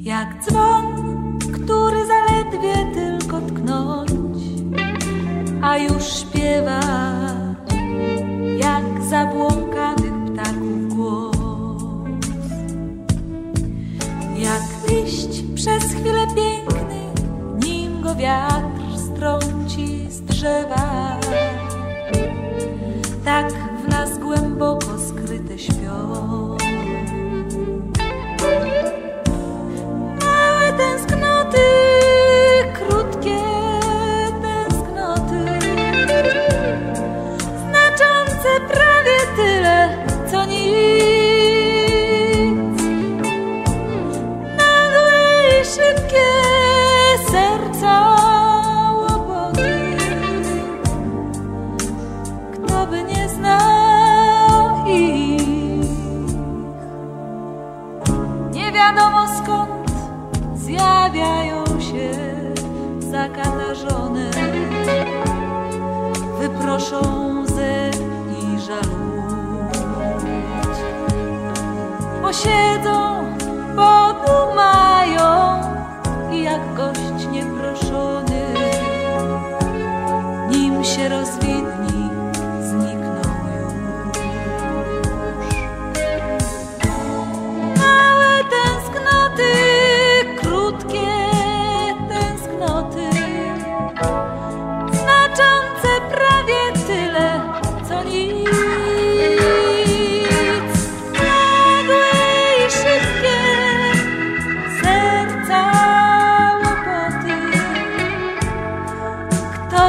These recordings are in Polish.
jak dzwon, który zaledwie tylko tknąć, a już śpiewa jak zabłąkanych ptaków głos. Jak liść przez chwilę piękny, nim go wiatr strąci z drzewa. Tak wiadomo skąd zjawiają się zakatarzone, wyproszą ze i żalut. Posiedzą,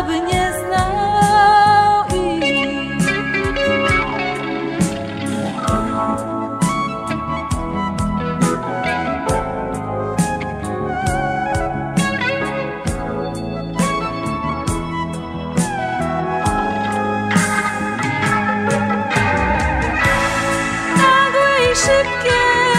by nie znał ich. Szybkie